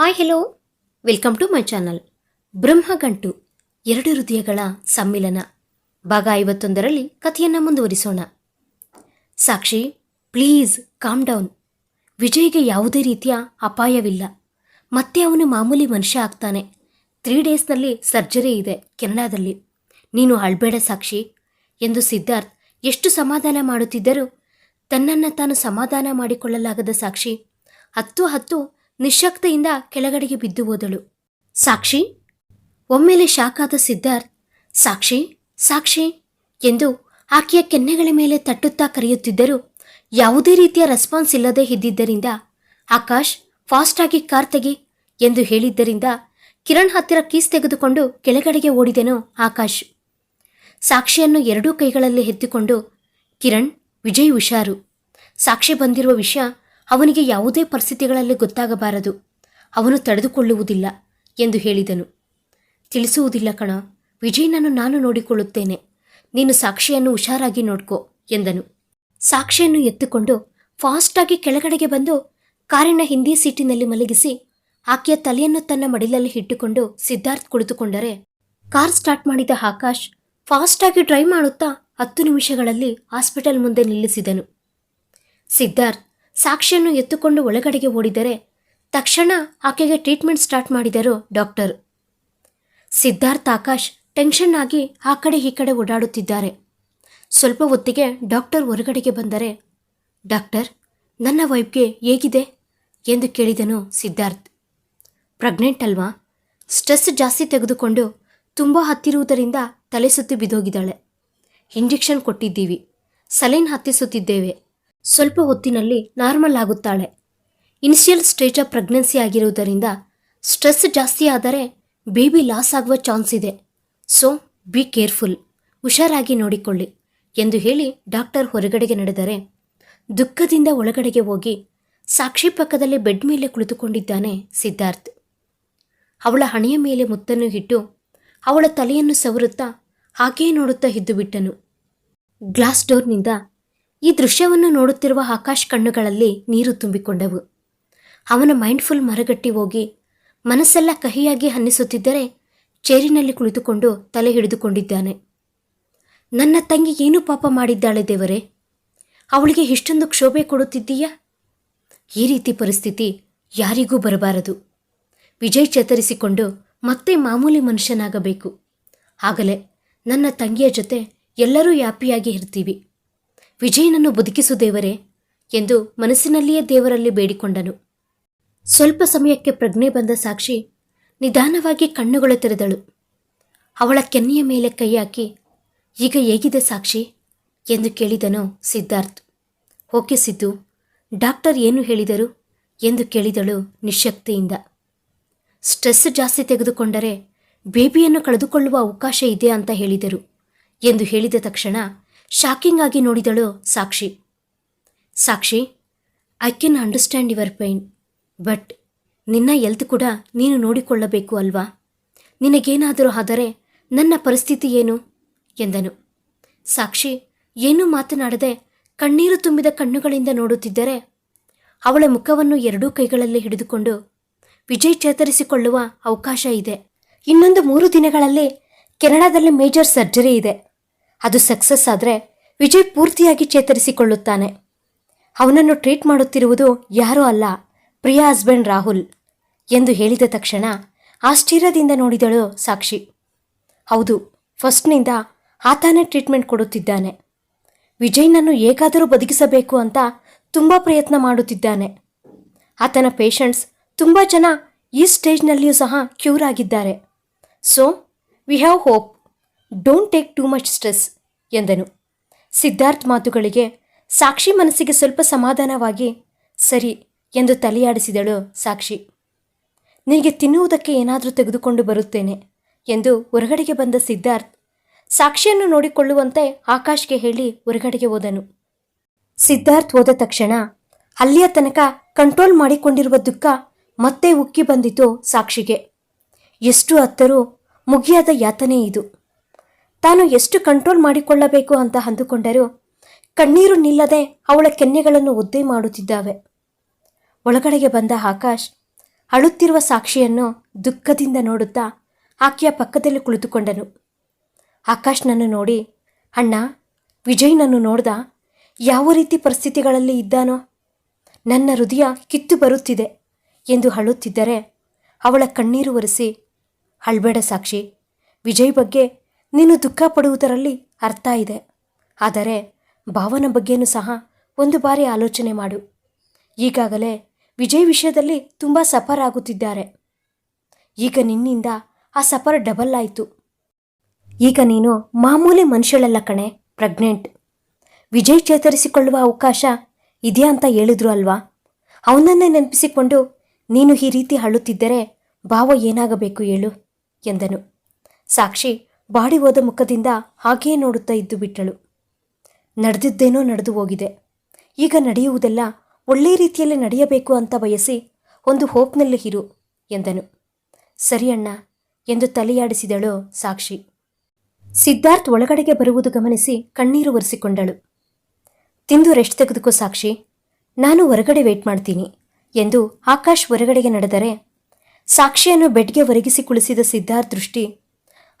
Hi hello welcome to my channel Brahmagantu, ಎರಡು ಹೃದಯಗಳ ಸಮ್ಮಿಲನ. ಭಾಗ ಐವತ್ತೊಂದರಲ್ಲಿ ಕಥೆಯನ್ನು ಮುಂದುವರಿಸೋಣ. ಸಾಕ್ಷಿ ಪ್ಲೀಸ್ ಕಾಮ್ ಡೌನ್ ವಿಜಯ್ಗೆ ಯಾವುದೇ ರೀತಿಯ ಅಪಾಯವಿಲ್ಲ. ಮತ್ತೆ ಅವನು ಮಾಮೂಲಿ ಮನುಷ್ಯ ಆಗ್ತಾನೆ. ತ್ರೀ ಡೇಸ್ನಲ್ಲಿ ಸರ್ಜರಿ ಇದೆ ಕೆನಡಾದಲ್ಲಿ. ನೀನು ಅಳ್ಬೇಡ ಸಾಕ್ಷಿ ಎಂದು ಸಿದ್ಧಾರ್ಥ್ ಎಷ್ಟು ಸಮಾಧಾನ ಮಾಡುತ್ತಿದ್ದರೂ ತನ್ನನ್ನು ತಾನು ಸಮಾಧಾನ ಮಾಡಿಕೊಳ್ಳಲಾಗದ ಸಾಕ್ಷಿ ಹತ್ತು ಹತ್ತು ನಿಶ್ಶಕ್ತೆಯಿಂದ ಕೆಳಗಡೆಗೆ ಬಿದ್ದು ಹೋದಳು. ಸಾಕ್ಷಿ, ಒಮ್ಮೆಲೆ ಶಾಕಾದ ಸಿದ್ಧಾರ್ಥ್, ಸಾಕ್ಷಿ ಸಾಕ್ಷಿ ಎಂದು ಆಕೆಯ ಕೆನ್ನೆಗಳ ಮೇಲೆ ತಟ್ಟುತ್ತಾ ಕರೆಯುತ್ತಿದ್ದರೂ ಯಾವುದೇ ರೀತಿಯ ರೆಸ್ಪಾನ್ಸ್ ಇಲ್ಲದೆ ಇದ್ದಿದ್ದರಿಂದ ಆಕಾಶ್ ಫಾಸ್ಟಾಗಿ ಕಾರ್ ತೆಗಿ ಎಂದು ಹೇಳಿದ್ದರಿಂದ ಕಿರಣ್ ಹತ್ತಿರ ಕೀಸ್ ತೆಗೆದುಕೊಂಡು ಕೆಳಗಡೆಗೆ ಓಡಿದೆನು ಆಕಾಶ್. ಸಾಕ್ಷಿಯನ್ನು ಎರಡೂ ಕೈಗಳಲ್ಲಿ ಎತ್ತಿಕೊಂಡು ಕಿರಣ್, ವಿಜಯ್ ಹುಷಾರು. ಸಾಕ್ಷಿ ಬಂದಿರುವ ವಿಷಯ ಅವನಿಗೆ ಯಾವುದೇ ಪರಿಸ್ಥಿತಿಗಳಲ್ಲಿ ಗೊತ್ತಾಗಬಾರದು. ಅವನು ತಡೆದುಕೊಳ್ಳುವುದಿಲ್ಲ ಎಂದು ಹೇಳಿದನು. ತಿಳಿಸುವುದಿಲ್ಲ ಕಣ, ವಿಜಯ್ನನ್ನು ನಾನು ನೋಡಿಕೊಳ್ಳುತ್ತೇನೆ. ನೀನು ಸಾಕ್ಷಿಯನ್ನು ಹುಷಾರಾಗಿ ನೋಡ್ಕೋ ಎಂದನು. ಸಾಕ್ಷಿಯನ್ನು ಎತ್ತುಕೊಂಡು ಫಾಸ್ಟಾಗಿ ಕೆಳಗಡೆಗೆ ಬಂದು ಕಾರಿನ ಹಿಂದಿ ಸೀಟಿನಲ್ಲಿ ಮಲಗಿಸಿ ಆಕೆಯ ತಲೆಯನ್ನು ತನ್ನ ಮಡಿಲಲ್ಲಿ ಇಟ್ಟುಕೊಂಡು ಸಿದ್ಧಾರ್ಥ್ ಕುಳಿತುಕೊಂಡರೆ ಕಾರ್ ಸ್ಟಾರ್ಟ್ ಮಾಡಿದ ಆಕಾಶ್ ಫಾಸ್ಟಾಗಿ ಡ್ರೈವ್ ಮಾಡುತ್ತಾ ಹತ್ತು ನಿಮಿಷಗಳಲ್ಲಿ ಹಾಸ್ಪಿಟಲ್ ಮುಂದೆ ನಿಲ್ಲಿಸಿದನು. ಸಿದ್ಧಾರ್ಥ್ ಸಾಕ್ಷಿಯನ್ನು ಎತ್ತುಕೊಂಡು ಒಳಗಡೆಗೆ ಓಡಿದರೆ ತಕ್ಷಣ ಆಕೆಗೆ ಟ್ರೀಟ್ಮೆಂಟ್ ಸ್ಟಾರ್ಟ್ ಮಾಡಿದರು ಡಾಕ್ಟರ್. ಸಿದ್ಧಾರ್ಥ ಆಕಾಶ್ ಟೆನ್ಷನ್ ಆಗಿ ಆ ಕಡೆ ಈ ಕಡೆ ಓಡಾಡುತ್ತಿದ್ದಾರೆ. ಸ್ವಲ್ಪ ಹೊತ್ತಿಗೆ ಡಾಕ್ಟರ್ ಹೊರಗಡೆಗೆ ಬಂದರೆ, ಡಾಕ್ಟರ್, ನನ್ನ ವೈಫ್ಗೆ ಹೇಗಿದೆ? ಎಂದು ಕೇಳಿದನು ಸಿದ್ಧಾರ್ಥ್. ಪ್ರೆಗ್ನೆಂಟ್ ಅಲ್ವಾ? ಸ್ಟ್ರೆಸ್ ಜಾಸ್ತಿ ತೆಗೆದುಕೊಂಡು ತುಂಬ ಹತ್ತಿರುವುದರಿಂದ ತಲೆ ಸುತ್ತಿ ಬಿದ್ದೋಗಿದ್ದಾಳೆ. ಇಂಜೆಕ್ಷನ್ ಕೊಟ್ಟಿದ್ದೀವಿ. ಸಲೈನ್ ಹತ್ತಿಸುತ್ತಿದ್ದೇವೆ. ಸ್ವಲ್ಪ ಹೊತ್ತಿನಲ್ಲಿ ನಾರ್ಮಲ್ ಆಗುತ್ತಾಳೆ. ಇನಿಷಿಯಲ್ ಸ್ಟೇಜ್ ಆಫ್ ಪ್ರೆಗ್ನೆನ್ಸಿ ಆಗಿರುವುದರಿಂದ ಸ್ಟ್ರೆಸ್ ಜಾಸ್ತಿ ಆದರೆ ಬೇಬಿ ಲಾಸ್ ಆಗುವ ಚಾನ್ಸ್ ಇದೆ. So, be careful. ಹುಷಾರಾಗಿ ನೋಡಿಕೊಳ್ಳಿ ಎಂದು ಹೇಳಿ ಡಾಕ್ಟರ್ ಹೊರಗಡೆಗೆ ನಡೆದರೆ ದುಃಖದಿಂದ ಒಳಗಡೆಗೆ ಹೋಗಿ ಸಾಕ್ಷಿ ಪಕ್ಕದಲ್ಲಿ ಬೆಡ್ ಮೇಲೆ ಕುಳಿತುಕೊಂಡಿದ್ದಾನೆ ಸಿದ್ಧಾರ್ಥ್. ಅವಳ ಹಣೆಯ ಮೇಲೆ ಮುತ್ತನ್ನು ಇಟ್ಟು ಅವಳ ತಲೆಯನ್ನು ಸವರುತ್ತಾ ಹಾಗೆಯೇ ನೋಡುತ್ತಾ ಇದ್ದುಬಿಟ್ಟನು. ಗ್ಲಾಸ್ ಡೋರ್ನಿಂದ ಈ ದೃಶ್ಯವನ್ನು ನೋಡುತ್ತಿರುವ ಆಕಾಶ್ ಕಣ್ಣುಗಳಲ್ಲಿ ನೀರು ತುಂಬಿಕೊಂಡವು. ಅವನ ಮೈಂಡ್ಫುಲ್ ಮರಗಟ್ಟಿ ಹೋಗಿ, ಮನಸ್ಸೆಲ್ಲ ಕಹಿಯಾಗಿ ಅನ್ನಿಸುತ್ತಿದ್ದರೆ ಚೇರಿನಲ್ಲಿ ಕುಳಿತುಕೊಂಡು ತಲೆ ಹಿಡಿದುಕೊಂಡಿದ್ದಾನೆ. ನನ್ನ ತಂಗಿ ಏನು ಪಾಪ ಮಾಡಿದ್ದಾಳೆ ದೇವರೇ? ಅವಳಿಗೆ ಇಷ್ಟೊಂದು ಕ್ಷೋಭೆ ಕೊಡುತ್ತಿದ್ದೀಯಾ? ಈ ರೀತಿ ಪರಿಸ್ಥಿತಿ ಯಾರಿಗೂ ಬರಬಾರದು. ವಿಜಯ್ ಚೇತರಿಸಿಕೊಂಡು ಮತ್ತೆ ಮಾಮೂಲಿ ಮನುಷ್ಯನಾಗಬೇಕು. ಆಗಲೇ ನನ್ನ ತಂಗಿಯ ಜೊತೆ ಎಲ್ಲರೂ ಯಾಪಿಯಾಗಿ ಇರ್ತೀವಿ. ವಿಜಯನನ್ನು ಬದುಕಿಸು ದೇವರೇ ಎಂದು ಮನಸ್ಸಿನಲ್ಲಿಯೇ ದೇವರಲ್ಲಿ ಬೇಡಿಕೊಂಡನು. ಸ್ವಲ್ಪ ಸಮಯಕ್ಕೆ ಪ್ರಜ್ಞೆ ಬಂದ ಸಾಕ್ಷಿ ನಿಧಾನವಾಗಿ ಕಣ್ಣುಗಳು ತೆರೆದಳು. ಅವಳ ಕೆನ್ನೆಯ ಮೇಲೆ ಕೈ ಹಾಕಿ, ಈಗ ಹೇಗಿದೆ ಸಾಕ್ಷಿ? ಎಂದು ಕೇಳಿದನು ಸಿದ್ಧಾರ್ಥ್. ಓಕೆ ಸಿದ್ದು, ಡಾಕ್ಟರ್ ಏನು ಹೇಳಿದರು? ಎಂದು ಕೇಳಿದಳು ನಿಶಕ್ತಿಯಿಂದ ಸ್ಟ್ರೆಸ್ ಜಾಸ್ತಿ ತೆಗೆದುಕೊಂಡರೆ ಬೇಬಿಯನ್ನು ಕಳೆದುಕೊಳ್ಳುವ ಅವಕಾಶ ಇದೆ ಅಂತ ಹೇಳಿದರು, ಎಂದು ಹೇಳಿದ ತಕ್ಷಣ ಶಾಕಿಂಗ್ ಆಗಿ ನೋಡಿದಳು Sakshi. Sakshi I can understand your pain but ನಿನ್ನ ಎಲ್ತ್ ಕೂಡ ನೀನು ನೋಡಿಕೊಳ್ಳಬೇಕು ಅಲ್ವಾ? ನಿನಗೇನಾದರೂ ಆದರೆ ನನ್ನ ಪರಿಸ್ಥಿತಿ ಏನು? ಎಂದನು. ಸಾಕ್ಷಿ, ಏನೂ ಮಾತನಾಡದೆ ಕಣ್ಣೀರು ತುಂಬಿದ ಕಣ್ಣುಗಳಿಂದ ನೋಡುತ್ತಿದ್ದರೆ ಅವಳ ಮುಖವನ್ನು ಎರಡೂ ಕೈಗಳಲ್ಲಿ ಹಿಡಿದುಕೊಂಡು ವಿಜಯ್ ಚೇತರಿಸಿಕೊಳ್ಳುವ ಅವಕಾಶ ಇದೆ. ಇನ್ನೊಂದು ಮೂರು ದಿನಗಳಲ್ಲಿ ಕೆನಡಾದಲ್ಲಿ ಮೇಜರ್ ಸರ್ಜರಿ ಇದೆ. ಅದು ಸಕ್ಸಸ್ ಆದರೆ ವಿಜಯ್ ಪೂರ್ತಿಯಾಗಿ ಚೇತರಿಸಿಕೊಳ್ಳುತ್ತಾನೆ. ಅವನನ್ನು ಟ್ರೀಟ್ ಮಾಡುತ್ತಿರುವುದು ಯಾರೂ ಅಲ್ಲ, ಪ್ರಿಯ ಹಸ್ಬೆಂಡ್ ರಾಹುಲ್ ಎಂದು ಹೇಳಿದ ತಕ್ಷಣ ಆಶ್ಚರ್ಯದಿಂದ ನೋಡಿದಳು ಸಾಕ್ಷಿ. ಹೌದು, ಫಸ್ಟ್ನಿಂದ ಆತನೇ ಟ್ರೀಟ್ಮೆಂಟ್ ಕೊಡುತ್ತಿದ್ದಾನೆ. ವಿಜಯ್ನನ್ನು ಹೇಗಾದರೂ ಬದುಕಿಸಬೇಕು ಅಂತ ತುಂಬ ಪ್ರಯತ್ನ ಮಾಡುತ್ತಿದ್ದಾನೆ. ಆತನ ಪೇಷಂಟ್ಸ್ ತುಂಬ ಜನ ಈ ಸ್ಟೇಜ್ನಲ್ಲಿಯೂ ಸಹ ಕ್ಯೂರ್ ಆಗಿದ್ದಾರೆ. So, we have hope don't take too much stress ಎಂದನು. ಸಿದ್ಧಾರ್ಥ್ ಮಾತುಗಳಿಗೆ ಸಾಕ್ಷಿ ಮನಸ್ಸಿಗೆ ಸ್ವಲ್ಪ ಸಮಾಧಾನವಾಗಿ, ಸರಿ ಎಂದು ತಲೆಯಾಡಿಸಿದಳು ಸಾಕ್ಷಿ. ನಿನಗೆ ತಿನ್ನುವುದಕ್ಕೆ ಏನಾದರೂ ತೆಗೆದುಕೊಂಡು ಬರುತ್ತೇನೆ ಎಂದು ಹೊರಗಡೆಗೆ ಬಂದ ಸಿದ್ಧಾರ್ಥ್ ಸಾಕ್ಷಿಯನ್ನು ನೋಡಿಕೊಳ್ಳುವಂತೆ ಆಕಾಶ್ಗೆ ಹೇಳಿ ಹೊರಗಡೆಗೆ ಹೋದನು. ಸಿದ್ಧಾರ್ಥ್ ಹೋದ ತಕ್ಷಣ ಅಲ್ಲಿಯ ತನಕ ಕಂಟ್ರೋಲ್ ಮಾಡಿಕೊಂಡಿರುವ ದುಃಖ ಮತ್ತೆ ಉಕ್ಕಿ ಬಂದಿತು ಸಾಕ್ಷಿಗೆ. ಎಷ್ಟು ಹತ್ತರೂ ಮುಗಿಯಾದ ಯಾತನೆ ಇದು. ತಾನು ಎಷ್ಟು ಕಂಟ್ರೋಲ್ ಮಾಡಿಕೊಳ್ಳಬೇಕು ಅಂತ ಅಂದುಕೊಂಡರೂ ಕಣ್ಣೀರು ನಿಲ್ಲದೆ ಅವಳ ಕೆನ್ನೆಗಳನ್ನು ಒದ್ದೆ ಮಾಡುತ್ತಿದ್ದಾವೆ. ಒಳಗಡೆಗೆ ಬಂದ ಆಕಾಶ್ ಅಳುತ್ತಿರುವ ಸಾಕ್ಷಿಯನ್ನು ದುಃಖದಿಂದ ನೋಡುತ್ತಾ ಆಕೆಯ ಪಕ್ಕದಲ್ಲಿ ಕುಳಿತುಕೊಂಡನು. ಆಕಾಶ್ನನ್ನು ನೋಡಿ, ಅಣ್ಣ ವಿಜಯ್ನನ್ನು ನೋಡ್ದ? ಯಾವ ರೀತಿ ಪರಿಸ್ಥಿತಿಗಳಲ್ಲಿ ಇದ್ದಾನೋ? ನನ್ನ ಹೃದಯ ಕಿತ್ತು ಬರುತ್ತಿದೆ ಎಂದು ಅಳುತ್ತಿದ್ದರೆ ಅವಳ ಕಣ್ಣೀರು ಒರೆಸಿ, ಅಳ್ಬೇಡ ಸಾಕ್ಷಿ, ವಿಜಯ್ ಬಗ್ಗೆ ನೀನು ದುಃಖ ಪಡುವುದರಲ್ಲಿ ಅರ್ಥ ಇದೆ. ಆದರೆ ಭಾವನ ಬಗ್ಗೆನೂ ಸಹ ಒಂದು ಬಾರಿ ಆಲೋಚನೆ ಮಾಡು. ಈಗಾಗಲೇ ವಿಜಯ್ ವಿಷಯದಲ್ಲಿ ತುಂಬ ಸಫರ್ ಆಗುತ್ತಿದ್ದಾರೆ. ಈಗ ನಿನ್ನಿಂದ ಆ ಸಫರ್ ಡಬಲ್ ಆಯಿತು. ಈಗ ನೀನು ಮಾಮೂಲಿ ಮನುಷ್ಯಳಲ್ಲ ಕಣೆ, ಪ್ರೆಗ್ನೆಂಟ್. ವಿಜಯ್ ಚೇತರಿಸಿಕೊಳ್ಳುವ ಅವಕಾಶ ಇದೆಯಾ ಅಂತ ಹೇಳಿದ್ರು ಅಲ್ವಾ? ಅವನನ್ನೇ ನೆನಪಿಸಿಕೊಂಡು ನೀನು ಈ ರೀತಿ ಅಳುತ್ತಿದ್ದರೆ ಭಾವ ಏನಾಗಬೇಕು ಹೇಳು, ಎಂದನು. ಸಾಕ್ಷಿ ಬಾಡಿ ಹೋದ ಮುಖದಿಂದ ಹಾಗೇ ನೋಡುತ್ತಾ ಇದ್ದು ಬಿಟ್ಟಳು. ನಡೆದಿದ್ದೇನೋ ನಡೆದು ಹೋಗಿದೆ. ಈಗ ನಡೆಯುವುದೆಲ್ಲ ಒಳ್ಳೆಯ ರೀತಿಯಲ್ಲಿ ನಡೆಯಬೇಕು ಅಂತ ಬಯಸಿ ಒಂದು ಹೋಪ್ನಲ್ಲಿ ಇರು ಎಂದನು. ಸರಿ ಅಣ್ಣ ಎಂದು ತಲೆಯಾಡಿಸಿದಳು ಸಾಕ್ಷಿ. ಸಿದ್ಧಾರ್ಥ್ ಒಳಗಡೆಗೆ ಬರುವುದು ಗಮನಿಸಿ ಕಣ್ಣೀರು ಒರೆಸಿಕೊಂಡಳು. ತಿಂದು ರೆಸ್ಟ್ ತೆಗೆದುಕೋ ಸಾಕ್ಷಿ. ನಾನು ಹೊರಗಡೆ ವೇಟ್ ಮಾಡ್ತೀನಿ ಎಂದು ಆಕಾಶ್ ಹೊರಗಡೆಗೆ ನಡೆದರೆ ಸಾಕ್ಷಿಯನ್ನು ಬೆಡ್ಗೆ ಒರಗಿಸಿ ಕುಳಿಸಿದ ಸಿದ್ಧಾರ್ಥ್ ದೃಷ್ಟಿ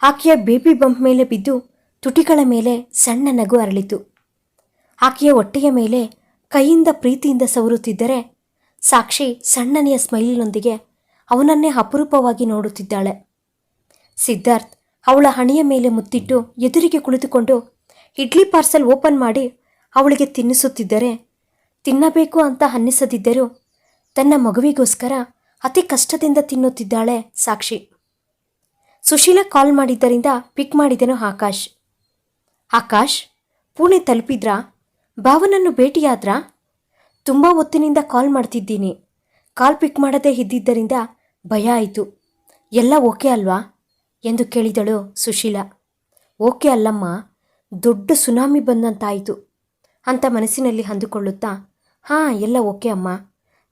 ಆಕೆಯ ಬೇಬಿ ಬಂಪ್ ಮೇಲೆ ಬಿದ್ದು ತುಟಿಗಳ ಮೇಲೆ ಸಣ್ಣ ನಗು ಅರಳಿತು. ಆಕೆಯ ಹೊಟ್ಟೆಯ ಮೇಲೆ ಕೈಯಿಂದ ಪ್ರೀತಿಯಿಂದ ಸವರುತ್ತಿದ್ದರೆ ಸಾಕ್ಷಿ ಸಣ್ಣನೆಯ ಸ್ಮೈಲಿನೊಂದಿಗೆ ಅವನನ್ನೇ ಅಪರೂಪವಾಗಿ ನೋಡುತ್ತಿದ್ದಾಳೆ. ಸಿದ್ಧಾರ್ಥ್ ಅವಳ ಹಣೆಯ ಮೇಲೆ ಮುತ್ತಿಟ್ಟು ಎದುರಿಗೆ ಕುಳಿತುಕೊಂಡು ಇಡ್ಲಿ ಪಾರ್ಸಲ್ ಓಪನ್ ಮಾಡಿ ಅವಳಿಗೆ ತಿನ್ನಿಸುತ್ತಿದ್ದರೆ ತಿನ್ನಬೇಕು ಅಂತ ಅನ್ನಿಸದಿದ್ದರೂ ತನ್ನ ಮಗುವಿಗೋಸ್ಕರ ಅತಿ ಕಷ್ಟದಿಂದ ತಿನ್ನುತ್ತಿದ್ದಾಳೆ ಸಾಕ್ಷಿ. ಸುಶೀಲ ಕಾಲ್ ಮಾಡಿದ್ದರಿಂದ ಪಿಕ್ ಮಾಡಿದೆನು ಆಕಾಶ್. ಆಕಾಶ್, ಪುಣೆ ತಲುಪಿದ್ರಾ? ಭಾವನನ್ನು ಭೇಟಿಯಾದ್ರಾ? ತುಂಬ ಹೊತ್ತಿನಿಂದ ಕಾಲ್ ಮಾಡ್ತಿದ್ದೀನಿ. ಕಾಲ್ ಪಿಕ್ ಮಾಡದೇ ಇದ್ದಿದ್ದರಿಂದ ಭಯ ಆಯಿತು. ಎಲ್ಲ ಓಕೆ ಅಲ್ವಾ? ಎಂದು ಕೇಳಿದಳು ಸುಶೀಲಾ. ಓಕೆ ಅಲ್ಲಮ್ಮ, ದೊಡ್ಡ ಸುನಾಮಿ ಬಂದಂತಾಯಿತು ಅಂತ ಮನಸ್ಸಿನಲ್ಲಿ ಅಂದುಕೊಳ್ಳುತ್ತಾ, ಹಾಂ, ಎಲ್ಲ ಓಕೆ ಅಮ್ಮ.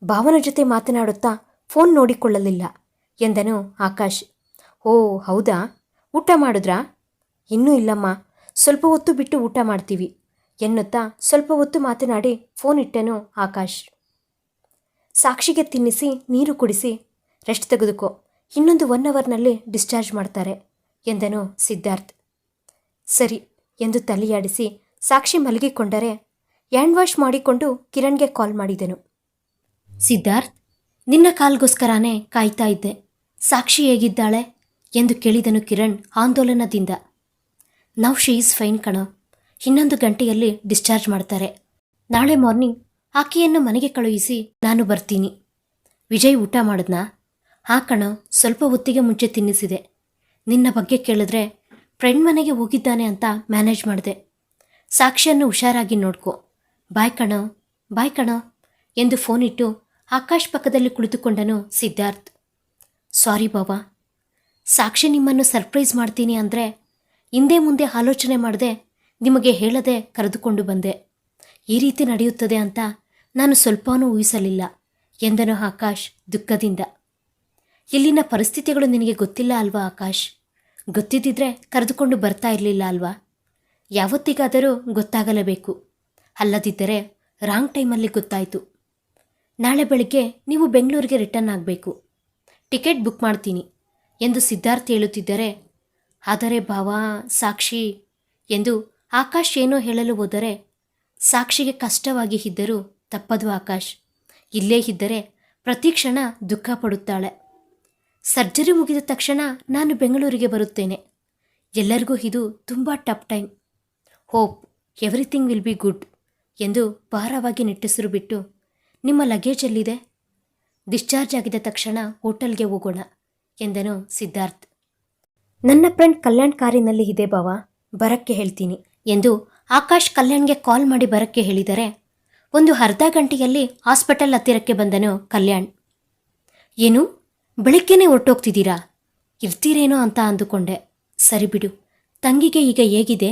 ಭಾವನ ಜೊತೆ ಮಾತನಾಡುತ್ತಾ ಫೋನ್ ನೋಡಿಕೊಳ್ಳಲಿಲ್ಲ ಎಂದನು ಆಕಾಶ್. ಓ, ಹೌದಾ? ಊಟ ಮಾಡಿದ್ರಾ? ಇನ್ನೂ ಇಲ್ಲಮ್ಮ. ಸ್ವಲ್ಪ ಹೊತ್ತು ಬಿಟ್ಟು ಊಟ ಮಾಡ್ತೀವಿ. ಎನ್ನುತ್ತಾ ಸ್ವಲ್ಪ ಹೊತ್ತು ಮಾತನಾಡಿ ಫೋನ್ ಇಟ್ಟನು ಆಕಾಶ್. ಸಾಕ್ಷಿಗೆ ತಿನ್ನಿಸಿ, ನೀರು ಕುಡಿಸಿ, ರೆಸ್ಟ್ ತೆಗೆದುಕೋ. ಇನ್ನೊಂದು ಒನ್ ಅವರ್ನಲ್ಲಿ ಡಿಸ್ಚಾರ್ಜ್ ಮಾಡ್ತಾರೆ, ಎಂದನು ಸಿದ್ಧಾರ್ಥ್. ಸರಿ, ಎಂದು ತಲೆಯಾಡಿಸಿ ಸಾಕ್ಷಿ ಮಲಗಿಕೊಂಡರೆ ಹ್ಯಾಂಡ್ ವಾಶ್ ಮಾಡಿಕೊಂಡು ಕಿರಣ್ಗೆ ಕಾಲ್ ಮಾಡಿದನು. ಸಿದ್ಧಾರ್ಥ್, ನಿನ್ನ ಕಾಲ್ಗೋಸ್ಕರನೇ ಕಾಯ್ತಾ ಇದ್ದೆ. ಸಾಕ್ಷಿ ಹೇಗಿದ್ದಾಳೆ? ಎಂದು ಕೇಳಿದನು ಕಿರಣ್ ಆಂದೋಲನದಿಂದ. ನೌ, ಶಿ ಈಸ್ ಫೈನ್ ಕಣ. ಇನ್ನೊಂದು ಗಂಟೆಯಲ್ಲಿ ಡಿಸ್ಚಾರ್ಜ್ ಮಾಡ್ತಾರೆ. ನಾಳೆ ಮಾರ್ನಿಂಗ್ ಆಕೆಯನ್ನು ಮನೆಗೆ ಕಳುಹಿಸಿ ನಾನು ಬರ್ತೀನಿ. ವಿಜಯ್ ಊಟ ಮಾಡಿದ್ನಾ? ಆ ಕಣ, ಸ್ವಲ್ಪ ಹೊತ್ತಿಗೆ ಮುಂಚೆ ತಿನ್ನಿಸಿದೆ. ನಿನ್ನ ಬಗ್ಗೆ ಕೇಳಿದ್ರೆ ಫ್ರೆಂಡ್ ಮನೆಗೆ ಹೋಗಿದ್ದಾನೆ ಅಂತ ಮ್ಯಾನೇಜ್ ಮಾಡಿದೆ. ಸಾಕ್ಷಿಯನ್ನು ಹುಷಾರಾಗಿ ನೋಡ್ಕೊ. ಬಾಯ್ ಕಣ ಬಾಯ್ ಕಣ ಎಂದು ಫೋನ್ ಇಟ್ಟು ಆಕಾಶ್ ಪಕ್ಕದಲ್ಲಿ ಕುಳಿತುಕೊಂಡನು ಸಿದ್ಧಾರ್ಥ್. ಸಾರಿ ಬಾಬಾ ಸಾಕ್ಷಿ ನಿಮ್ಮನ್ನು ಸರ್ಪ್ರೈಸ್ ಮಾಡ್ತೀನಿ ಅಂದರೆ ಹಿಂದೆ ಮುಂದೆ ಆಲೋಚನೆ ಮಾಡದೆ ನಿಮಗೆ ಹೇಳದೆ ಕರೆದುಕೊಂಡು ಬಂದೆ. ಈ ರೀತಿ ನಡೆಯುತ್ತದೆ ಅಂತ ನಾನು ಸ್ವಲ್ಪವೂ ಊಹಿಸಲಿಲ್ಲ, ಎಂದನು ಆಕಾಶ್ ದುಃಖದಿಂದ. ಇಲ್ಲಿನ ಪರಿಸ್ಥಿತಿಗಳು ನಿನಗೆ ಗೊತ್ತಿಲ್ಲ ಅಲ್ವಾ ಆಕಾಶ್? ಗೊತ್ತಿದ್ದಿದ್ರೆ ಕರೆದುಕೊಂಡು ಬರ್ತಾ ಇರಲಿಲ್ಲ ಅಲ್ವಾ? ಯಾವತ್ತಿಗಾದರೂ ಗೊತ್ತಾಗಲೇಬೇಕು. ಅಲ್ಲದಿದ್ದರೆ ರಾಂಗ್ ಟೈಮಲ್ಲಿ ಗೊತ್ತಾಯಿತು. ನಾಳೆ ಬೆಳಿಗ್ಗೆ ನೀವು ಬೆಂಗಳೂರಿಗೆ ರಿಟರ್ನ್ ಆಗಬೇಕು. ಟಿಕೆಟ್ ಬುಕ್ ಮಾಡ್ತೀನಿ. ಎಂದು ಸಿದ್ಧಾರ್ಥ್ ಹೇಳುತ್ತಿದ್ದರೆ, ಆದರೆ ಭಾವ, ಸಾಕ್ಷಿ ಎಂದು ಆಕಾಶ್ ಏನೋ ಹೇಳಲು ಹೋದರೆ, ಸಾಕ್ಷಿಗೆ ಕಷ್ಟವಾಗಿ ಇದ್ದರೂ ತಪ್ಪದು ಆಕಾಶ್. ಇಲ್ಲೇ ಇದ್ದರೆ ಪ್ರತಿ ಕ್ಷಣ ದುಃಖ ಪಡುತ್ತಾಳೆ. ಸರ್ಜರಿ ಮುಗಿದ ತಕ್ಷಣ ನಾನು ಬೆಂಗಳೂರಿಗೆ ಬರುತ್ತೇನೆ. ಎಲ್ಲರಿಗೂ ಇದು ತುಂಬ tough time. Hope, everything will be good ಎಂದು ಭಾರವಾಗಿ ನಿಟ್ಟುಸಿರು ಬಿಟ್ಟು, ನಿಮ್ಮ ಲಗೇಜ್ ಎಲ್ಲಿದೆ? ಡಿಸ್ಚಾರ್ಜ್ ಆಗಿದ ತಕ್ಷಣ ಹೋಟೆಲ್ಗೆ ಹೋಗೋಣ. ಎಂದನು ಸಿದ್ಧಾರ್ಥ್. ನನ್ನ ಫ್ರೆಂಡ್ ಕಲ್ಯಾಣ್ ಕಾರಿನಲ್ಲಿ ಇದೆ ಬಾವ, ಬರಕ್ಕೆ ಹೇಳ್ತೀನಿ ಎಂದು ಆಕಾಶ್ ಕಲ್ಯಾಣ್ಗೆ ಕಾಲ್ ಮಾಡಿ ಬರಕ್ಕೆ ಹೇಳಿದರೆ ಒಂದು ಅರ್ಧ ಗಂಟೆಯಲ್ಲಿ ಹಾಸ್ಪಿಟಲ್ ಹತ್ತಿರಕ್ಕೆ ಬಂದನು ಕಲ್ಯಾಣ್. ಏನು, ಬೆಳಗ್ಗೆನೇ ಹೊರಟೋಗ್ತಿದ್ದೀರಾ? ಇರ್ತೀರೇನೋ ಅಂತ ಅಂದುಕೊಂಡೆ. ಸರಿ ಬಿಡು, ತಂಗಿಗೆ ಈಗ ಹೇಗಿದೆ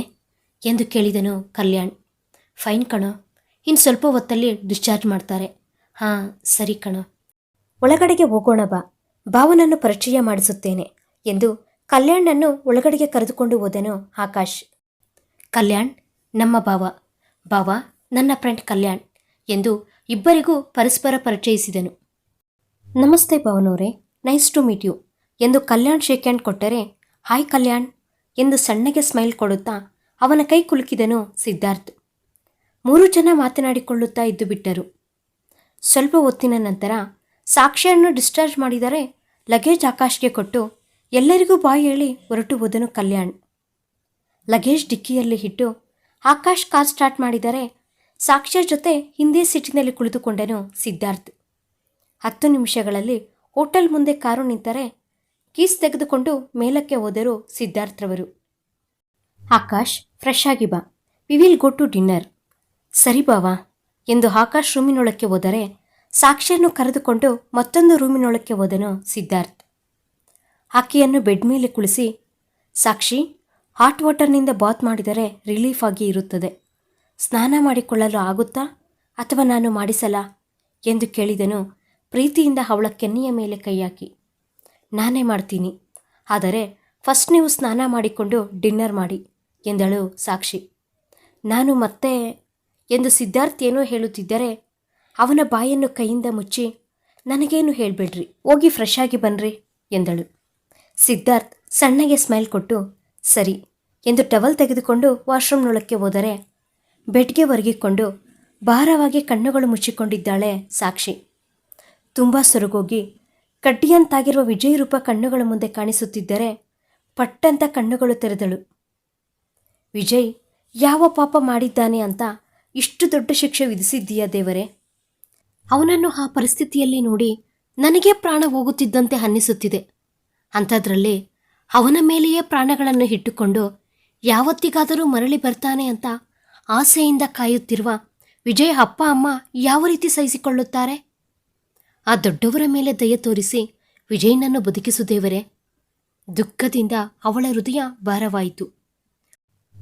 ಎಂದು ಕೇಳಿದನು ಕಲ್ಯಾಣ್. ಫೈನ್ ಕಣೋ, ಇನ್ನು ಸ್ವಲ್ಪ ಹೊತ್ತಲ್ಲಿ ಡಿಸ್ಚಾರ್ಜ್ ಮಾಡ್ತಾರೆ. ಹಾಂ, ಸರಿ ಕಣೋ. ಒಳಗಡೆಗೆ ಹೋಗೋಣ ಬಾ. ಭಾವನನ್ನು ಪರಿಚಯ ಮಾಡಿಸುತ್ತೇನೆ ಎಂದು ಕಲ್ಯಾಣನ್ನು ಒಳಗಡೆಗೆ ಕರೆದುಕೊಂಡು ಹೋದನು ಆಕಾಶ್. ಕಲ್ಯಾಣ್, ನಮ್ಮ ಭಾವ. ಭಾವ, ನನ್ನ ಫ್ರೆಂಡ್ ಕಲ್ಯಾಣ್ ಎಂದು ಇಬ್ಬರಿಗೂ ಪರಸ್ಪರ ಪರಿಚಯಿಸಿದನು. ನಮಸ್ತೆ ಪವನವರೇ ನೈಸ್ ಟು ಮೀಟ್ ಯು ಎಂದು ಕಲ್ಯಾಣ್ ಶೇಕ್ ಹ್ಯಾಂಡ್ ಕೊಟ್ಟರೆ, ಹಾಯ್ ಕಲ್ಯಾಣ್ ಎಂದು ಸಣ್ಣಗೆ ಸ್ಮೈಲ್ ಕೊಡುತ್ತಾ ಅವನ ಕೈ ಕುಲುಕಿದನು ಸಿದ್ಧಾರ್ಥ್. ಮೂರು ಜನ ಮಾತನಾಡಿಕೊಳ್ಳುತ್ತಾ ಇದ್ದು ಬಿಟ್ಟರು ಸ್ವಲ್ಪ ಹೊತ್ತಿನ ನಂತರ ಸಾಕ್ಷಿಯನ್ನು ಡಿಸ್ಚಾರ್ಜ್ ಮಾಡಿದರೆ ಲಗೇಜ್ ಆಕಾಶ್ಗೆ ಕೊಟ್ಟು ಎಲ್ಲರಿಗೂ ಬಾಯಿ ಹೇಳಿ ಹೊರಟು ಹೋದನು ಕಲ್ಯಾಣ್. ಲಗೇಜ್ ಡಿಕ್ಕಿಯಲ್ಲಿ ಇಟ್ಟು ಆಕಾಶ್ ಕಾರ್ ಸ್ಟಾರ್ಟ್ ಮಾಡಿದರೆ ಸಾಕ್ಷ್ಯ ಜೊತೆ ಹಿಂದೆ ಸೀಟಿನಲ್ಲಿ ಕುಳಿತುಕೊಂಡನು ಸಿದ್ಧಾರ್ಥ್. ಹತ್ತು ನಿಮಿಷಗಳಲ್ಲಿ ಹೋಟೆಲ್ ಮುಂದೆ ಕಾರು ನಿಂತರೆ ಕೀಸ್ ತೆಗೆದುಕೊಂಡು ಮೇಲಕ್ಕೆ ಹೋದರು ಸಿದ್ಧಾರ್ಥ್ರವರು. ಆಕಾಶ್, ಫ್ರೆಶ್ ಆಗಿ ಬಾ. We will go to dinner. ಸರಿ ಬಾವಾ. ಎಂದು ಆಕಾಶ್ ರೂಮಿನೊಳಕ್ಕೆ ಹೋದರೆ ಸಾಕ್ಷಿಯನ್ನು ಕರೆದುಕೊಂಡು ಮತ್ತೊಂದು ರೂಮಿನೊಳಕ್ಕೆ ಹೋದನು ಸಿದ್ಧಾರ್ಥ್. ಆಕೆಯನ್ನು ಬೆಡ್ ಮೇಲೆ ಕುಳಿಸಿ, ಸಾಕ್ಷಿ, ಹಾಟ್ ವಾಟರ್ನಿಂದ ಬಾತ್ ಮಾಡಿದರೆ ರಿಲೀಫ್ ಆಗಿ ಇರುತ್ತದೆ. ಸ್ನಾನ ಮಾಡಿಕೊಳ್ಳಲು ಆಗುತ್ತಾ ಅಥವಾ ನಾನು ಮಾಡಿಸಲ? ಎಂದು ಕೇಳಿದನು ಪ್ರೀತಿಯಿಂದ ಅವಳ ಕೆನ್ನೆಯ ಮೇಲೆ ಕೈ ಹಾಕಿ ನಾನೇ ಮಾಡ್ತೀನಿ. ಆದರೆ ಫಸ್ಟ್ ನೀವು ಸ್ನಾನ ಮಾಡಿಕೊಂಡು ಡಿನ್ನರ್ ಮಾಡಿ, ಎಂದಳು ಸಾಕ್ಷಿ. ನಾನು ಮತ್ತೆ, ಎಂದು ಸಿದ್ಧಾರ್ಥ್ ಏನೋ ಹೇಳುತ್ತಿದ್ದರೆ ಅವನ ಬಾಯನ್ನು ಕೈಯಿಂದ ಮುಚ್ಚಿ, ನನಗೇನು ಹೇಳಬೇಡ್ರಿ, ಹೋಗಿ ಫ್ರೆಶ್ ಆಗಿ ಬನ್ರಿ, ಎಂದಳು. ಸಿದ್ಧಾರ್ಥ್ ಸಣ್ಣಗೆ ಸ್ಮೈಲ್ ಕೊಟ್ಟು, ಸರಿ, ಎಂದು ಟವಲ್ ತೆಗೆದುಕೊಂಡು ವಾಶ್ರೂಮ್ನೊಳಕ್ಕೆ ಹೋದರೆ, ಬೆಡ್ಗೆ ಒರಗಿಕೊಂಡು ಭಾರವಾಗಿ ಕಣ್ಣುಗಳು ಮುಚ್ಚಿಕೊಂಡಿದ್ದಾಳೆ ಸಾಕ್ಷಿ. ತುಂಬ ಸೊರಗೋಗಿ, ಕಡ್ಡಿಯಂತಾಗಿರುವ ವಿಜಯ ರೂಪ ಕಣ್ಣುಗಳ ಮುಂದೆ ಕಾಣಿಸುತ್ತಿದ್ದರೆ ಪಟ್ಟಂತ ಕಣ್ಣುಗಳು ತೆರೆದಳು. ವಿಜಯ್, ಯಾವ ಪಾಪ ಮಾಡಿದ್ದಾನೆ ಅಂತ ಇಷ್ಟು ದೊಡ್ಡ ಶಿಕ್ಷೆ ವಿಧಿಸಿದ್ದೀಯಾ ದೇವರೇ? ಅವನನ್ನು ಆ ಪರಿಸ್ಥಿತಿಯಲ್ಲಿ ನೋಡಿ ನನಗೆ ಪ್ರಾಣ ಹೋಗುತ್ತಿದ್ದಂತೆ ಅನ್ನಿಸುತ್ತಿದೆ. ಅಂಥದ್ರಲ್ಲಿ ಅವನ ಮೇಲೆಯೇ ಪ್ರಾಣಗಳನ್ನು ಇಟ್ಟುಕೊಂಡು ಯಾವತ್ತಿಗಾದರೂ ಮರಳಿ ಬರ್ತಾನೆ ಅಂತ ಆಸೆಯಿಂದ ಕಾಯುತ್ತಿರುವ ವಿಜಯ್ ಅಪ್ಪ, ಅಮ್ಮ ಯಾವ ರೀತಿ ಸಹಿಸಿಕೊಳ್ಳುತ್ತಾರೆ? ಆ ದೊಡ್ಡವರ ಮೇಲೆ ದಯ ತೋರಿಸಿ ವಿಜಯನನ್ನು ಬದುಕಿಸುದೇವರೇ ದುಃಖದಿಂದ ಅವಳ ಹೃದಯ ಭಾರವಾಯಿತು.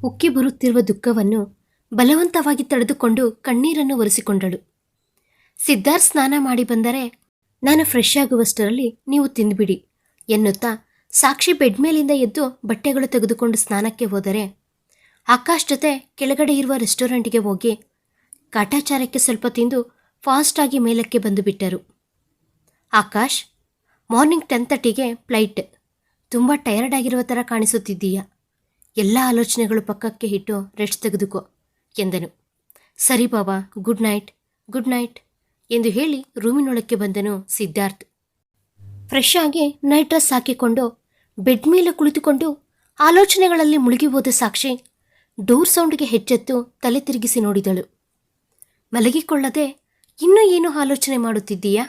ಉಕ್ಕಿ ಬರುತ್ತಿರುವ ದುಃಖವನ್ನು ಬಲವಂತವಾಗಿ ತಡೆದುಕೊಂಡು ಕಣ್ಣೀರನ್ನು ಒರೆಸಿಕೊಂಡಳು. ಸಿದ್ಧಾರ್ಥ್ ಸ್ನಾನ ಮಾಡಿ ಬಂದರೆ ನಾನು ಫ್ರೆಶ್ ಆಗುವಷ್ಟರಲ್ಲಿ ನೀವು ತಿಂದುಬಿಡಿ ಎನ್ನುತ್ತಾ ಸಾಕ್ಷಿ ಬೆಡ್ ಮೇಲಿಂದ ಎದ್ದು ಬಟ್ಟೆಗಳು ತೆಗೆದುಕೊಂಡು ಸ್ನಾನಕ್ಕೆ ಹೋದರೆ ಆಕಾಶ್ ಜೊತೆ ಕೆಳಗಡೆ ಇರುವ ರೆಸ್ಟೋರೆಂಟ್ಗೆ ಹೋಗಿ ಕಾಟಾಚಾರಕ್ಕೆ ಸ್ವಲ್ಪ ತಿಂದು ಫಾಸ್ಟಾಗಿ ಮೇಲಕ್ಕೆ ಬಂದು ಬಿಟ್ಟರು. ಆಕಾಶ್ ಮಾರ್ನಿಂಗ್ ಟೆನ್ ತರ್ಟಿಗೆ ಫ್ಲೈಟ್ ತುಂಬ ಟಯರ್ಡ್ ಆಗಿರುವ ಥರ ಕಾಣಿಸುತ್ತಿದ್ದೀಯ? ಎಲ್ಲ ಆಲೋಚನೆಗಳು ಪಕ್ಕಕ್ಕೆ ಇಟ್ಟು ರೆಸ್ಟ್ ತೆಗೆದುಕೋ ಎಂದನು. ಸರಿ ಬಾಬಾ ಗುಡ್ ನೈಟ್ ಗುಡ್ ನೈಟ್ ಎಂದು ಹೇಳಿ ರೂಮಿನೊಳಕ್ಕೆ ಬಂದನು ಸಿದ್ಧಾರ್ಥ್. ಫ್ರೆಶ್ ಆಗಿ ನೈಟ್ ಡ್ರೆಸ್ ಹಾಕಿಕೊಂಡು ಬೆಡ್ ಮೇಲೆ ಕುಳಿತುಕೊಂಡು ಆಲೋಚನೆಗಳಲ್ಲಿ ಮುಳುಗಿ ಹೋದ ಸಾಕ್ಷಿ ಡೋರ್ ಸೌಂಡ್ಗೆ ಹೆಚ್ಚೆತ್ತು ತಲೆ ತಿರುಗಿಸಿ ನೋಡಿದಳು. ಮಲಗಿಕೊಳ್ಳದೆ ಇನ್ನೂ ಏನು ಆಲೋಚನೆ ಮಾಡುತ್ತಿದ್ದೀಯಾ?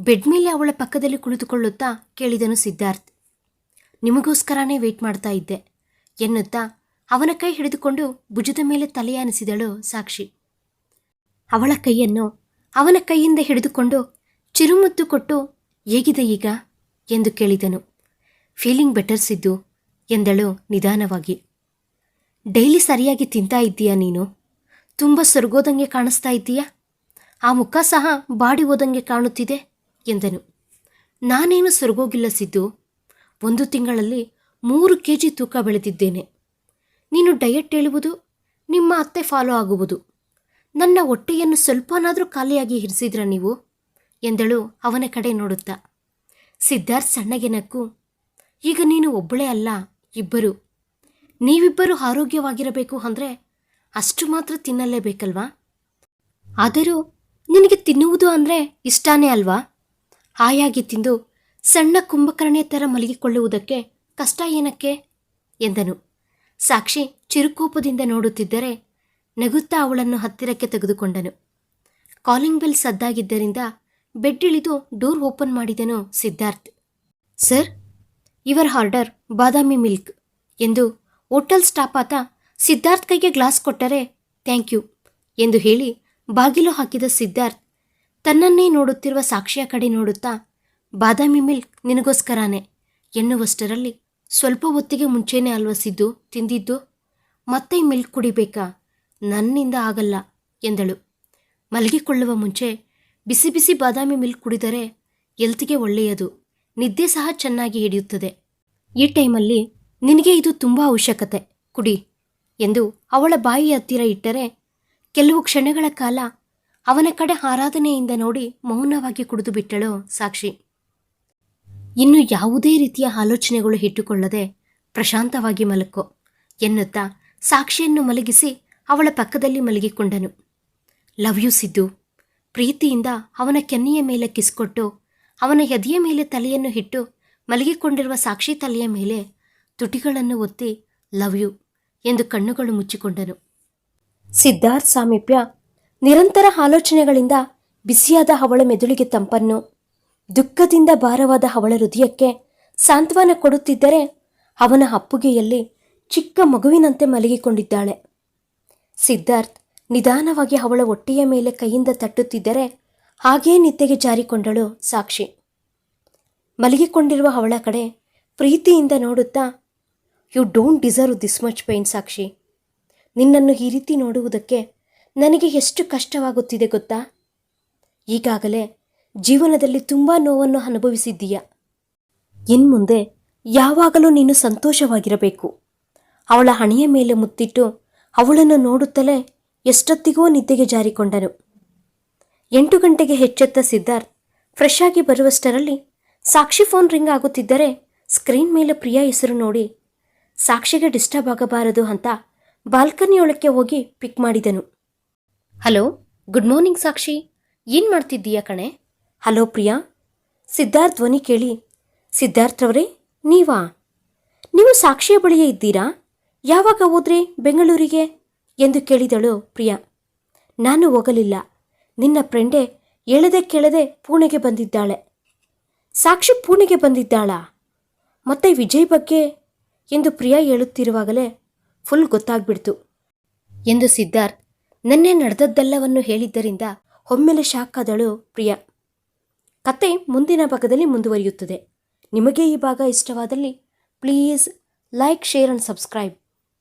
ಬೆಡ್ ಮೇಲೆ ಅವಳ ಪಕ್ಕದಲ್ಲಿ ಕುಳಿತುಕೊಳ್ಳುತ್ತಾ ಕೇಳಿದನು ಸಿದ್ಧಾರ್ಥ್. ನಿಮಗೋಸ್ಕರನೇ ವೇಟ್ ಮಾಡ್ತಾ ಇದ್ದೆ ಎನ್ನುತ್ತಾ ಅವನ ಕೈ ಹಿಡಿದುಕೊಂಡು ಭುಜದ ಮೇಲೆ ತಲೆಯಾನಿಸಿದಳು ಸಾಕ್ಷಿ. ಅವಳ ಕೈಯನ್ನು ಅವನ ಕೈಯಿಂದ ಹಿಡಿದುಕೊಂಡು ಚಿರುಮುತ್ತು ಕೊಟ್ಟು, ಹೇಗಿದೆ ಈಗ? ಎಂದು ಕೇಳಿದನು. ಫೀಲಿಂಗ್ ಬೆಟರ್ ಸಿದ್ದು, ಎಂದಳು ನಿಧಾನವಾಗಿ. ಡೈಲಿ ಸರಿಯಾಗಿ ತಿಂತಾ ಇದ್ದೀಯಾ ನೀನು? ತುಂಬ ಸೊರಗೋದಂಗೆ ಕಾಣಿಸ್ತಾ ಇದ್ದೀಯಾ? ಆ ಮುಖ ಸಹ ಬಾಡಿ ಹೋದಂಗೆ ಕಾಣುತ್ತಿದೆ, ಎಂದನು. ನಾನೇನು ಸೊರಗೋಗಿಲ್ಲ ಸಿದ್ದು. ಒಂದು ತಿಂಗಳಲ್ಲಿ ಮೂರು ಕೆ ಜಿ ತೂಕ ಬೆಳೆದಿದ್ದೇನೆ. ನೀನು ಡಯಟ್ ಹೇಳುವುದು, ನಿಮ್ಮ ಅತ್ತೆ ಫಾಲೋ ಆಗುವುದು. ನನ್ನ ಹೊಟ್ಟೆಯನ್ನು ಸ್ವಲ್ಪನಾದರೂ ಖಾಲಿಯಾಗಿ ಇರಿಸಿದ್ರ ನೀವು? ಎಂದಳು ಅವನ ಕಡೆ ನೋಡುತ್ತಾ. ಸಿದ್ಧಾರ್ಥ್ ಸಣ್ಣಗೆ ನಕ್ಕು, ಈಗ ನೀನು ಒಬ್ಬಳೇ ಅಲ್ಲ, ಇಬ್ಬರು. ನೀವಿಬ್ಬರು ಆರೋಗ್ಯವಾಗಿರಬೇಕು ಅಂದರೆ ಅಷ್ಟು ಮಾತ್ರ ತಿನ್ನಲೇಬೇಕಲ್ವಾ? ಆದರೂ ನಿನಗೆ ತಿನ್ನುವುದು ಅಂದರೆ ಇಷ್ಟಾನೇ ಅಲ್ವಾ? ಹಾಯಾಗಿ ತಿಂದು ಸಣ್ಣ ಕುಂಭಕರ್ಣೆಯ ಥರ ಮಲಗಿಕೊಳ್ಳುವುದಕ್ಕೆ ಕಷ್ಟ ಏನಕ್ಕೆ? ಎಂದನು. ಸಾಕ್ಷಿ ಚಿರುಕೋಪದಿಂದ ನೋಡುತ್ತಿದ್ದರೆ ನಗುತ್ತಾ ಅವಳನ್ನು ಹತ್ತಿರಕ್ಕೆ ತೆಗೆದುಕೊಂಡನು. ಕಾಲಿಂಗ್ ಬೆಲ್ ಸದ್ದಾಗಿದ್ದರಿಂದ ಬೆಡ್ ಇಳಿದು ಡೋರ್ ಓಪನ್ ಮಾಡಿದನು ಸಿದ್ಧಾರ್ಥ್. ಸರ್ ಇವರ್ ಆರ್ಡರ್ ಬಾದಾಮಿ ಮಿಲ್ಕ್ ಎಂದು ಹೋಟೆಲ್ ಸ್ಟಾಪ್ ಆತ ಸಿದ್ಧಾರ್ಥ್ ಕೈಗೆ ಗ್ಲಾಸ್ ಕೊಟ್ಟರೆ ಥ್ಯಾಂಕ್ ಯು ಎಂದು ಹೇಳಿ ಬಾಗಿಲು ಹಾಕಿದ ಸಿದ್ಧಾರ್ಥ್ ತನ್ನನ್ನೇ ನೋಡುತ್ತಿರುವ ಸಾಕ್ಷಿಯ ಕಡೆ ನೋಡುತ್ತಾ, ಬಾದಾಮಿ ಮಿಲ್ಕ್ ನಿನಗೋಸ್ಕರನೇ ಎನ್ನುವಷ್ಟರಲ್ಲಿ ಸ್ವಲ್ಪ ಹೊತ್ತಿಗೆ ಮುಂಚೆನೇ ಅಲ್ವಸಿದ್ದು ತಿಂದಿದ್ದು? ಮತ್ತೆ ಮಿಲ್ಕ್ ಕುಡಿಬೇಕಾ? ನನ್ನಿಂದ ಆಗಲ್ಲ ಎಂದಳು. ಮಲಗಿಕೊಳ್ಳುವ ಮುಂಚೆ ಬಿಸಿ ಬಿಸಿ ಬಾದಾಮಿ ಮಿಲ್ಕ್ ಕುಡಿದರೆ ಎಲ್ತಿಗೆ ಒಳ್ಳೆಯದು. ನಿದ್ದೆ ಸಹ ಚೆನ್ನಾಗಿ ಹಿಡಿಯುತ್ತದೆ. ಈ ಟೈಮಲ್ಲಿ ನಿನಗೆ ಇದು ತುಂಬ ಅವಶ್ಯಕತೆ, ಕುಡಿ ಎಂದು ಅವಳ ಬಾಯಿ ಹತ್ತಿರ ಇಟ್ಟರೆ ಕೆಲವು ಕ್ಷಣಗಳ ಕಾಲ ಅವನ ಕಡೆ ಆರಾಧನೆಯಿಂದ ನೋಡಿ ಮೌನವಾಗಿ ಕುಡಿದು ಬಿಟ್ಟಳು ಸಾಕ್ಷಿ. ಇನ್ನು ಯಾವುದೇ ರೀತಿಯ ಆಲೋಚನೆಗಳು ಇಟ್ಟುಕೊಳ್ಳದೆ ಪ್ರಶಾಂತವಾಗಿ ಮಲಕೋ ಎನ್ನುತ್ತಾ ಸಾಕ್ಷಿಯನ್ನು ಮಲಗಿಸಿ ಅವಳ ಪಕ್ಕದಲ್ಲಿ ಮಲಗಿಕೊಂಡನು. Love you, Siddu. ಪ್ರೀತಿಯಿಂದ ಅವನ ಕೆನ್ನೆಯ ಮೇಲೆ ಕಿಸ್ಕೊಟ್ಟು, ಅವನ ಎದೆಯ ಮೇಲೆ ತಲೆಯನ್ನು ಇಟ್ಟು ಮಲಗಿಕೊಂಡಿರುವ ಸಾಕ್ಷಿ ತಲೆಯ ಮೇಲೆ ತುಟಿಗಳನ್ನು ಒತ್ತಿ, ಲವ್ ಯು ಎಂದು ಕಣ್ಣುಗಳು ಮುಚ್ಚಿಕೊಂಡನು. ಸಿದ್ಧಾರ್ಥ್ ಸಾಮೀಪ್ಯ ನಿರಂತರ ಆಲೋಚನೆಗಳಿಂದ ಬಿಸಿಯಾದ ಅವಳ ಮೆದುಳಿಗೆ ತಂಪನ್ನು, ದುಃಖದಿಂದ ಭಾರವಾದ ಅವಳ ಹೃದಯಕ್ಕೆ ಸಾಂತ್ವನ ಕೊಡುತ್ತಿದ್ದರೆ ಅವನ ಅಪ್ಪುಗೆಯಲ್ಲಿ ಚಿಕ್ಕ ಮಗುವಿನಂತೆ ಮಲಗಿಕೊಂಡಿದ್ದಾಳೆ. ಸಿದ್ಧಾರ್ಥ್ ನಿಧಾನವಾಗಿ ಅವಳ ಹೊಟ್ಟೆಯ ಮೇಲೆ ಕೈಯಿಂದ ತಟ್ಟುತ್ತಿದ್ದರೆ ಹಾಗೇ ನಿದ್ದೆಗೆ ಜಾರಿಕೊಂಡಳು ಸಾಕ್ಷಿ. ಮಲಗಿಕೊಂಡಿರುವ ಅವಳ ಕಡೆ ಪ್ರೀತಿಯಿಂದ ನೋಡುತ್ತಾ you don't deserve this much pain Sakshi. ನಿನ್ನನ್ನು ಈ ರೀತಿ ನೋಡುವುದಕ್ಕೆ ನನಗೆ ಎಷ್ಟು ಕಷ್ಟವಾಗುತ್ತಿದೆ ಗೊತ್ತಾ? ಈಗಾಗಲೇ ಜೀವನದಲ್ಲಿ ತುಂಬ ನೋವನ್ನು ಅನುಭವಿಸಿದ್ದೀಯ? ಇನ್ಮುಂದೆ ಯಾವಾಗಲೂ ನೀನು ಸಂತೋಷವಾಗಿರಬೇಕು. ಅವಳ ಹಣೆಯ ಮೇಲೆ ಮುತ್ತಿಟ್ಟು ಅವಳನ್ನು ನೋಡುತ್ತಲೇ ಎಷ್ಟೊತ್ತಿಗೋ ನಿದ್ದೆಗೆ ಜಾರಿಕೊಂಡನು. ಎಂಟು ಗಂಟೆಗೆ ಹೆಚ್ಚೆತ್ತ ಸಿದ್ಧಾರ್ಥ್ ಫ್ರೆಶ್ ಆಗಿ ಬರುವಷ್ಟರಲ್ಲಿ ಸಾಕ್ಷಿ ಫೋನ್ ರಿಂಗ್ ಆಗುತ್ತಿದ್ದರೆ ಸ್ಕ್ರೀನ್ ಮೇಲೆ ಪ್ರಿಯಾ ಹೆಸರು ನೋಡಿ, ಸಾಕ್ಷಿಗೆ ಡಿಸ್ಟರ್ಬ್ ಆಗಬಾರದು ಅಂತ ಬಾಲ್ಕನಿಯೊಳಕ್ಕೆ ಹೋಗಿ ಪಿಕ್ ಮಾಡಿದನು. ಹಲೋ ಗುಡ್ ಮಾರ್ನಿಂಗ್ ಸಾಕ್ಷಿ, ಏನು ಮಾಡ್ತಿದ್ದೀಯಾ ಕಣೆ? ಹಲೋ ಪ್ರಿಯಾ. ಸಿದ್ಧಾರ್ಥ್ ಧ್ವನಿ ಕೇಳಿ ಸಿದ್ಧಾರ್ಥ್ರವರೇ ನೀವಾ? ನೀವು ಸಾಕ್ಷಿಯ ಬಳಿಯೇ ಇದ್ದೀರಾ? ಯಾವಾಗ ಹೋದ್ರಿ ಬೆಂಗಳೂರಿಗೆ? ಎಂದು ಕೇಳಿದಳು ಪ್ರಿಯಾ. ನಾನು ಹೋಗಲಿಲ್ಲ. ನಿನ್ನ ಫ್ರೆಂಡೇ ಎಳೆದೆ ಕೆಳದೆ ಪುಣೆಗೆ ಬಂದಿದ್ದಾಳೆ. ಸಾಕ್ಷಿ ಪುಣೆಗೆ ಬಂದಿದ್ದಾಳಾ? ಮತ್ತೆ ವಿಜಯ್ ಬಗ್ಗೆ? ಎಂದು ಪ್ರಿಯಾ ಹೇಳುತ್ತಿರುವಾಗಲೇ ಫುಲ್ ಗೊತ್ತಾಗ್ಬಿಡ್ತು. ಎಂದು ಸಿದ್ಧಾರ್ಥ್ ನನ್ನೇ ನಡೆದದ್ದೆಲ್ಲವನ್ನು ಹೇಳಿದ್ದರಿಂದ ಒಮ್ಮೆಲೆ ಶಾಕ್ ಪ್ರಿಯಾ. ಕತೆ ಮುಂದಿನ ಭಾಗದಲ್ಲಿ ಮುಂದುವರಿಯುತ್ತದೆ. ನಿಮಗೆ ಈ ಭಾಗ ಇಷ್ಟವಾದಲ್ಲಿ please like, share and subscribe.